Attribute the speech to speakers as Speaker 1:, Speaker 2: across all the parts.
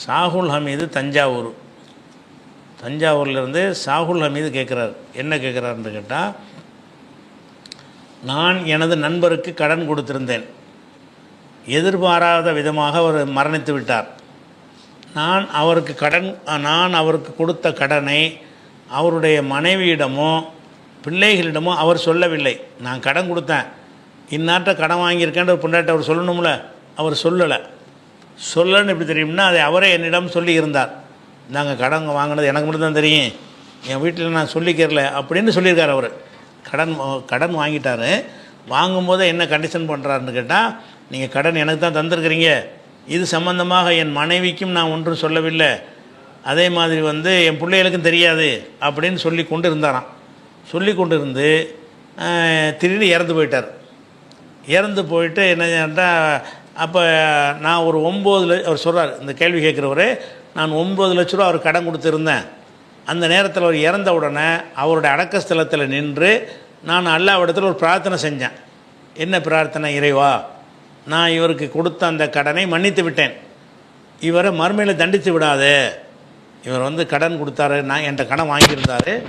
Speaker 1: சாகுல் ஹமீது தஞ்சாவூர். தஞ்சாவூர்லேருந்து சாகுல் ஹமீது கேட்குறாரு என்ன கேட்குறாருன்னு கேட்டால் நான் எனது நண்பருக்கு கடன் கொடுத்திருந்தேன். எதிர்பாராத விதமாக அவர் மரணித்து விட்டார். நான் அவருக்கு கடன் நான் அவருக்கு கொடுத்த கடனை அவருடைய மனைவியிடமோ பிள்ளைகளிடமோ அவர் சொல்லவில்லை. நான் கடன் கொடுத்தேன். இந்நாட்டை கடன் வாங்கியிருக்கேன்ற ஒரு பொண்டாட்ட அவர் சொல்லணும்ல? அவர் சொல்லலை. சொல்லன்னு எப்படி தெரியும்னா அதை அவரே என்னிடம் சொல்லி இருந்தார் நாங்கள் கடன் வாங்கினது எனக்கு மட்டும்தான் தெரியும். என் வீட்டில் நான் சொல்லிக்கிறல அப்படின்னு சொல்லியிருக்கார் அவர். கடன் கடன் வாங்கிட்டார். வாங்கும்போது என்ன கண்டிஷன் பண்ணுறாருன்னு கேட்டால் நீங்கள் கடன் எனக்கு தான் தந்திருக்கிறீங்க. இது சம்பந்தமாக என் மனைவிக்கும் நான் ஒன்றும் சொல்லவில்லை. அதே மாதிரி வந்து என் பிள்ளைகளுக்கும் தெரியாது. அப்படின்னு சொல்லி கொண்டு இருந்தாராம் சொல்லி கொண்டு இருந்து திடீர்னு இறந்து போயிட்டார். இறந்து போயிட்டு என்ன அப்போ நான் ஒரு ஒம்பது லட்ச அவர் சொல்கிறார் இந்த கேள்வி கேட்குறவர் நான் ஒம்பது லட்ச ரூபா அவர் கடன் கொடுத்துருந்தேன். அந்த நேரத்தில் அவர் இறந்த உடனே அவருடைய அடக்கஸ்தலத்தில் நின்று நான் அல்லாவிடத்தில் ஒரு பிரார்த்தனை செஞ்சேன். என்ன பிரார்த்தனை இறைவா? நான் இவருக்கு கொடுத்த அந்த கடனை மன்னித்து விட்டேன். இவரை மறுமையில் தண்டித்து விடாது. இவர் வந்து கடன் கொடுத்தாரு நான் என்கிட்ட கடன் வாங்கியிருந்தாரு.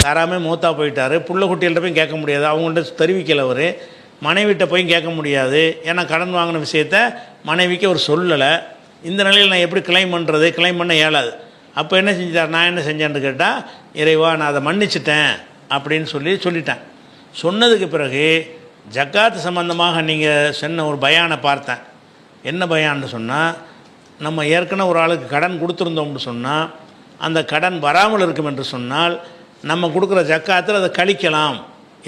Speaker 1: தராமல் மூத்தா போயிட்டாரு. புள்ள குட்டிகள்கிட்ட போய் கேட்க முடியாது. அவங்கள்ட்ட தெரிவிக்கலை அவர். மனைவிட்ட போய் கேட்க முடியாது. ஏன்னா கடன் வாங்கின விஷயத்த மனைவிக்கு அவர் சொல்லலை. இந்த நிலையில் நான் எப்படி கிளைம் பண்ணுறது கிளைம் பண்ண இயலாது. அப்போ என்ன செஞ்சார் நான் என்ன செஞ்சேன்னு கேட்டால் இறைவா நான் அதை மன்னிச்சிட்டேன் அப்படின்னு சொல்லி சொல்லிட்டேன். சொன்னதுக்கு பிறகு ஜக்காத் சம்பந்தமாக நீங்கள் சொன்ன ஒரு பயானை பார்த்தேன். என்ன பயான்னு சொன்னால் நம்ம ஏற்கனவே ஒரு ஆளுக்கு கடன் கொடுத்துருந்தோம்னு சொன்னால் அந்த கடன் வராமல் இருக்கும் என்று சொன்னால் நம்ம கொடுக்குற ஜக்காத்தில் அதை கழிக்கலாம்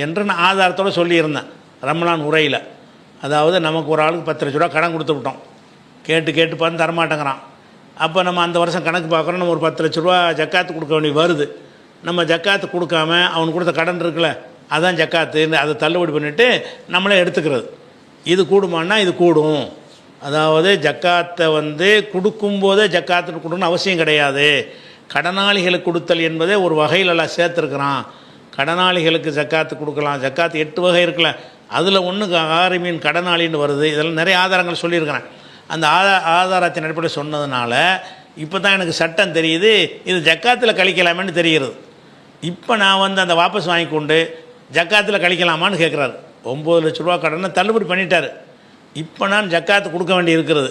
Speaker 1: என்று நான் ஆதாரத்தோடு சொல்லியிருந்தேன். ரமலான் உரையில். அதாவது நமக்கு ஒரு ஆளுக்கு பத்து லட்ச ரூபா கடன் கொடுத்து விட்டோம். கேட்டு கேட்டு பார்த்து தரமாட்டேங்கிறான். அப்போ நம்ம அந்த வருஷம் கணக்கு பார்க்குறோம் நம்ம ஒரு பத்து லட்ச ரூபா ஜக்காத்து கொடுக்க வேண்டிய வருது. நம்ம ஜக்காத்து கொடுக்காம அவனுக்கு கொடுத்த கடன் இருக்குல்ல அதான் ஜக்காத்து அதை தள்ளுபடி பண்ணிவிட்டு நம்மளே எடுத்துக்கிறது. இது கூடுமான்னா இது கூடும். அதாவது ஜக்காத்தை வந்து கொடுக்கும்போதே ஜக்காத்து கொடுக்கணும்னு அவசியம் கிடையாது. கடனாளிகளுக்கு கொடுத்தல் என்பதே ஒரு வகையில் எல்லாம் சேர்த்துருக்குறான். கடனாளிகளுக்கு ஜக்காத்து கொடுக்கலாம். ஜக்காத்து எட்டு வகை இருக்குல்ல. அதில் ஒன்று ஆரிமீன் கடனாளின்னு வருது. இதெல்லாம் நிறைய ஆதாரங்கள் சொல்லியிருக்கிறேன் அந்த ஆதா ஆதாரத்தின் அடிப்படையில் சொன்னதுனால இப்போ தான் எனக்கு சட்டம் தெரியுது. இது ஜக்காத்தில் கழிக்கலாமேன்னு தெரிகிறது. இப்போ நான் வந்து அந்த வாபஸ் வாங்கி கொண்டு ஜக்காத்தில் கழிக்கலாமான்னு கேட்குறாரு ஒம்பது லட்ச ரூபா கடனை தள்ளுபடி பண்ணிட்டார். இப்போ நான் ஜக்காத்து கொடுக்க வேண்டி இருக்கிறது.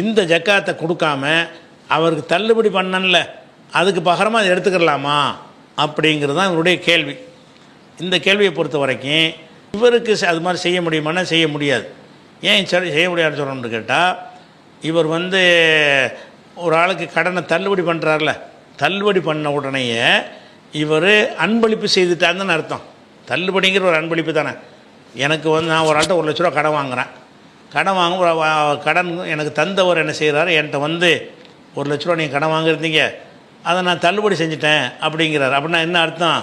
Speaker 1: இந்த ஜக்காத்தை கொடுக்காம அவருக்கு தள்ளுபடி பண்ணல அதுக்கு பகரமாக அதை எடுத்துக்கிறலாமா அப்படிங்கிறது தான் இவருடைய கேள்வி. இந்த கேள்வியை பொறுத்த வரைக்கும் இவருக்கு அது மாதிரி செய்ய முடியுமானா செய்ய முடியாது. ஏன் சரி செய்ய முடியாதுன்னு சொல்கிறோம்னு கேட்டால் இவர் வந்து ஒரு ஆளுக்கு கடனை தள்ளுபடி பண்ணுறாருல தள்ளுபடி பண்ண உடனேயே இவர் அன்பளிப்பு செய்துட்டாருன்னு அர்த்தம். தள்ளுபடிங்கிற ஒரு அன்பளிப்பு தானே. எனக்கு வந்து நான் ஒரு ஆள்கிட்ட ஒரு லட்ச ரூபா கடன் வாங்குகிறேன் கடன் வாங்க ஒரு கடன் எனக்கு தந்தவர் என்ன செய்கிறாரு என்கிட்ட வந்து ஒரு லட்ச ரூபா நீங்கள் கடன் வாங்கியிருந்தீங்க அதை நான் தள்ளுபடி செஞ்சுட்டேன் அப்படிங்கிறார். அப்படின்னா என்ன அர்த்தம்?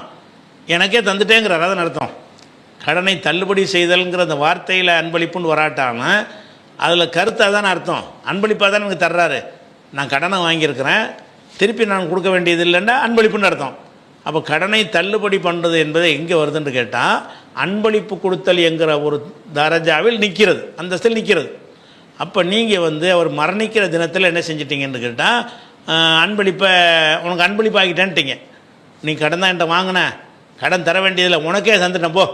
Speaker 1: எனக்கே தந்துட்டேங்கிறார். அதான் அர்த்தம். கடனை தள்ளுபடி செய்தல்ங்கிற அந்த வார்த்தையில் அன்பளிப்புன்னு வராட்டான அதில் கருத்தாக தான் அர்த்தம். அன்பளிப்பாக தான் எனக்கு தர்றாரு. நான் கடனை வாங்கியிருக்கிறேன் திருப்பி நான் கொடுக்க வேண்டியது இல்லைன்னா அன்பளிப்புன்னு அர்த்தம். அப்போ கடனை தள்ளுபடி பண்ணுறது என்பது எங்கே வருதுன்னு கேட்டால் அன்பளிப்பு கொடுத்தல் என்கிற ஒரு தரஜாவில் நிற்கிறது அந்தஸ்தில் நிற்கிறது அப்போ நீங்கள் வந்து அவர் மரணிக்கிற தினத்தில் என்ன செஞ்சிட்டிங்கன்னு கேட்டால் அன்பளிப்பை உனக்கு அன்பளிப்பாகிட்டேன்ட்டிங்க. நீ கடன் தான் என்கிட்ட வாங்கின. கடன் தர வேண்டியதில்லை உனக்கே தந்துட்டேன் போ.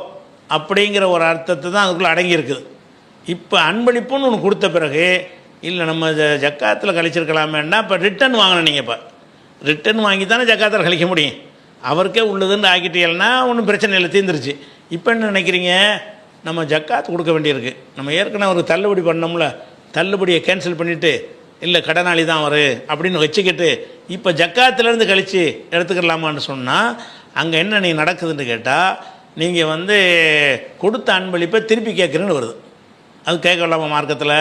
Speaker 1: அப்படிங்கிற ஒரு அர்த்தத்தை தான் அதுக்குள்ளே அடங்கியிருக்குது. இப்போ அன்பளிப்புன்னு ஒன்று கொடுத்த பிறகு இல்லை நம்ம ஜக்காத்தில் கழிச்சிருக்கலாமேன்னா இப்போ ரிட்டன் வாங்கணும் நீங்கள் இப்போ. ரிட்டன் வாங்கி தானே ஜக்காத்தில் கழிக்க முடியும். அவருக்கே உள்ளதுன்னு ஆக்கிட்டீங்கன்னா ஒன்றும் பிரச்சனை இல்லை தீர்ந்துருச்சு. இப்போ என்ன நினைக்கிறீங்க? நம்ம ஜக்காத் கொடுக்க வேண்டியிருக்கு. நம்ம ஏற்கனவே ஒரு தள்ளுபடி பண்ணோம்ல தள்ளுபடியை கேன்சல் பண்ணிவிட்டு இல்லை கடனாளி தான் அவர் அப்படின்னு வச்சுக்கிட்டு இப்போ ஜக்காத்துலேருந்து கழித்து எடுத்துக்கலாமான்னு சொன்னால் அங்கே என்ன நீ நடக்குதுன்னு கேட்டால் நீங்கள் வந்து கொடுத்த அன்பளிப்பை திருப்பி கேட்குறேன்னு வருது. அது கேட்கலாமா மார்க்கத்தில்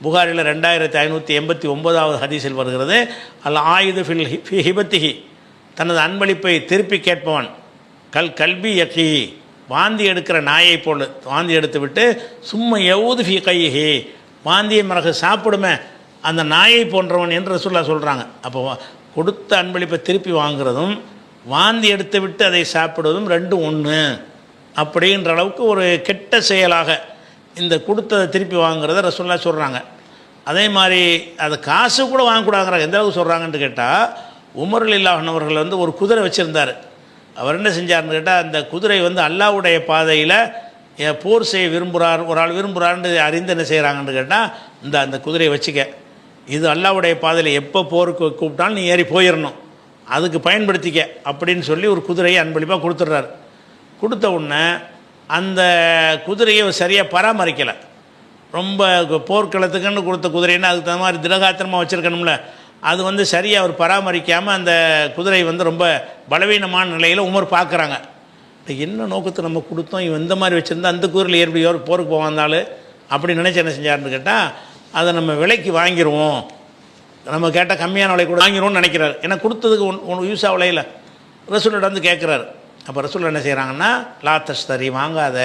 Speaker 1: புகாரில் ரெண்டாயிரத்தி ஐநூற்றி எண்பத்தி ஒன்பதாவது ஹதீஸில் வருகிறது அல்ல ஆயுத ஃபில் ஹி- ஃபி ஹிபத்திஹி. தனது அன்பளிப்பை திருப்பி கேட்பவன் கல் கல்வி யக்கி வாந்தி எடுக்கிற நாயை போல் வாந்தி எடுத்து விட்டு சும்மா எவ்வளவு ஃபி கைஹி. வாந்தியை மிளகு சாப்பிடுமே அந்த நாயை போன்றவன் என்று சொல்ல சொல்கிறாங்க அப்போ கொடுத்த அன்பளிப்பை திருப்பி வாங்குறதும் வாந்தி எடுத்து விட்டு அதை சாப்பிடுவதும் ரெண்டும் ஒன்று அப்படின்ற அளவுக்கு ஒரு கெட்ட செயலாக இந்த கொடுத்ததை திருப்பி வாங்குறத ரசோல்லா சொல்கிறாங்க அதே மாதிரி அது காசு கூட வாங்கக்கூடாதுங்கிறாங்க. எந்த அளவுக்கு சொல்கிறாங்கன்னு கேட்டால் உமர் இல்லாஹன் அவர்கள் வந்து ஒரு குதிரை வச்சுருந்தார். அவர் என்ன செஞ்சார்னு கேட்டால் அந்த குதிரை வந்து அல்லாவுடைய பாதையில் போர் செய்ய விரும்புகிறார் ஒரு ஆள் விரும்புகிறான்னு அறிந்து என்ன செய்கிறாங்கன்னு கேட்டால் இந்த அந்த குதிரையை வச்சுக்க. இது அல்லாவுடைய பாதையில் எப்போ போருக்கு கூப்பிட்டாலும் நீ ஏறி போயிடணும் அதுக்கு பயன்படுத்திக்க அப்படின்னு சொல்லி ஒரு குதிரையை அன்பளிப்பாக கொடுத்துட்றாரு. கொடுத்த உடனே அந்த குதிரையை சரியாக பராமரிக்கலை. ரொம்ப போர்க்களத்துக்குன்னு கொடுத்த குதிரைன்னா அதுக்கு தகுந்த மாதிரி திடகாத்திரமாக வச்சுருக்கணும்ல. அது வந்து சரியாக அவர் பராமரிக்காமல் அந்த குதிரை வந்து ரொம்ப பலவீனமான நிலையில் உமர் பார்க்குறாங்க. என்ன நோக்கத்தை நம்ம கொடுத்தோம்? இவன் இந்த மாதிரி வச்சுருந்தா அந்த குதிரையில் ஏற்படி ஒரு போருக்கு போவாந்தாலும் அப்படி நினச்சி என்ன செஞ்சாருன்னு கேட்டால் அதை நம்ம விலைக்கு வாங்கிடுவோம் நம்ம கேட்டால் கம்மியான விலை கூட வாங்கிடணும்னு நினைக்கிறாரு. ஏன்னா கொடுத்ததுக்கு ஒன் ஒன்று யூஸ் இல்லை ரசூலிட்ட வந்து கேட்குறாரு. அப்போ ரசூல் என்ன செய்கிறாங்கன்னா லா தஸ்தரி வாங்காத.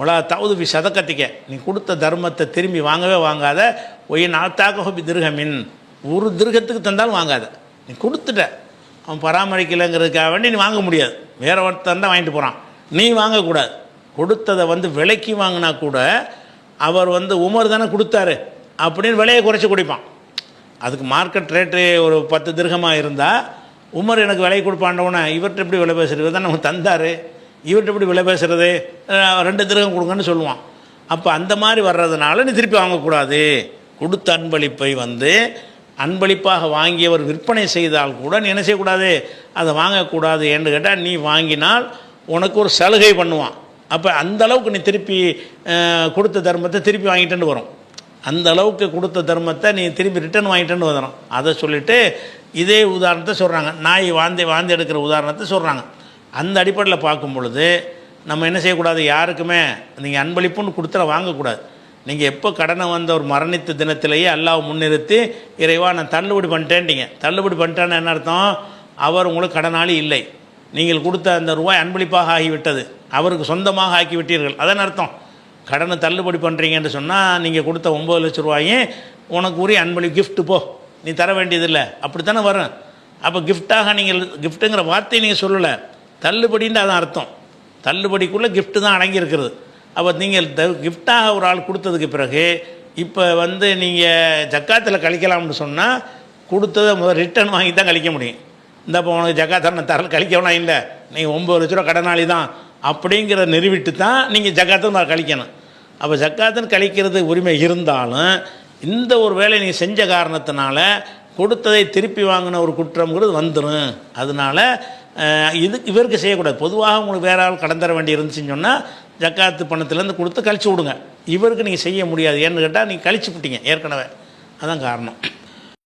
Speaker 1: உலா தவுது பி சதக்கத்திக்க நீ கொடுத்த தர்மத்தை திரும்பி வாங்கவே வாங்காத. ஒய் நாத்தாக ஹோபி திருகமின் ஒரு திருகத்துக்கு தந்தாலும் வாங்காத. நீ கொடுத்துட்ட. அவன் பராமரிக்கலைங்கிறதுக்காக வேண்டி நீ வாங்க முடியாது. வேற ஒருத்தன் தான் வாங்கிட்டு போகிறான் நீ வாங்கக்கூடாது. கொடுத்ததை வந்து விலைக்கு வாங்கினா கூட அவர் வந்து உமர் தானே கொடுத்தாரு. அப்படின்னு விலையை குறைச்சி குடிப்பான். அதுக்கு மார்க்கெட் ரேட்டு ஒரு பத்து திருகமாக இருந்தால் உமர் எனக்கு விலை கொடுப்பாண்டவனே இவர்கிட்ட எப்படி விலை பேசுறது? தான் நமக்கு தந்தார். இவர்கிட்ட எப்படி விலை பேசுகிறது ரெண்டு திருகம் கொடுங்கன்னு சொல்லுவான். அப்போ அந்த மாதிரி வர்றதுனால நீ திருப்பி வாங்கக்கூடாது. கொடுத்த அன்பளிப்பை வந்து அன்பளிப்பாக வாங்கியவர் விற்பனை செய்தால் கூட நீ என்ன செய்யக்கூடாது? அதை வாங்கக்கூடாது என்று கேட்டால் நீ வாங்கினால் உனக்கு ஒரு சலுகை பண்ணுவான். அப்போ அந்த அளவுக்கு நீ திருப்பி கொடுத்த தர்மத்தை திருப்பி வாங்கிட்டுன்னு வரும். அந்த அளவுக்கு கொடுத்த தர்மத்தை நீ திரும்பி ரிட்டர்ன் வாங்கிட்டேன்னு வந்துடும் அதை சொல்லிவிட்டு இதே உதாரணத்தை சொல்கிறாங்க நாய் வாந்தி வாந்தி எடுக்கிற உதாரணத்தை சொல்கிறாங்க அந்த அடிப்படையில் பார்க்கும் பொழுது நம்ம என்ன செய்யக்கூடாது? யாருக்குமே நீங்கள் அன்பளிப்புன்னு கொடுத்துட வாங்கக்கூடாது. நீங்கள் எப்போ கடனை வந்த ஒரு மரணித்த தினத்திலேயே அல்லாவை முன்னிறுத்தி இறைவா நான் தள்ளுபடி பண்ணிட்டேன்ட்டீங்க. தள்ளுபடி பண்ணிட்டேன்னு என்ன அர்த்தம்? அவர் உங்களுக்கு கடனாளி இல்லை. நீங்கள் கொடுத்த அந்த ரூபாய் அன்பளிப்பாக ஆகிவிட்டது. அவருக்கு சொந்தமாக ஆக்கி விட்டீர்கள் அதன் அர்த்தம். கடனை தள்ளுபடி பண்ணுறீங்கன்னு சொன்னால் நீங்கள் கொடுத்த ஒம்பது லட்ச ரூபாயும் உனக்கு உரிய அன்பளி கிஃப்ட்டு போ. நீ தர வேண்டியதில்லை. அப்படி தானே வரும். அப்போ கிஃப்டாக நீங்கள் கிஃப்ட்டுங்கிற வார்த்தையை நீங்கள் சொல்லலை. தள்ளுபடின்னு அதான் அர்த்தம். தள்ளுபடிக்குள்ளே கிஃப்ட்டு தான் அடங்கியிருக்கிறது. அப்போ நீங்கள் த கிஃப்டாக ஒரு ஆள் கொடுத்ததுக்கு பிறகு இப்போ வந்து நீங்கள் ஜக்காத்தில் கழிக்கலாம்னு சொன்னால் கொடுத்ததை முதல் ரிட்டர்ன் வாங்கி தான் கழிக்க முடியும். இந்த இப்போ உனக்கு ஜக்காத்தை நான் தரல கழிக்கணும் இல்லை. நீங்கள் ஒம்பது லட்ச ரூபா கடனாளி தான். அப்படிங்கிற நிறுவிட்டு தான் நீங்கள் ஜக்காத்தை கழிக்கணும். அப்போ ஜக்காத்துன்னு கழிக்கிறது உரிமை இருந்தாலும் இந்த ஒரு வேலையை நீங்கள் செஞ்ச காரணத்தினால கொடுத்ததை திருப்பி வாங்கின ஒரு குற்றம்ங்கிறது வந்துடும் அதனால இது இவருக்கு செய்யக்கூடாது. பொதுவாக உங்களுக்கு வேற ஆள் கடன் தர வேண்டி இருந்துச்சுன்னு சொன்னால் ஜக்காத்து பணத்துலேருந்து கொடுத்து கழிச்சு விடுங்க. இவருக்கு நீங்கள் செய்ய முடியாது. ஏன்னு கேட்டால் நீங்கள் கழிச்சு விட்டீங்க ஏற்கனவே. அதான் காரணம்.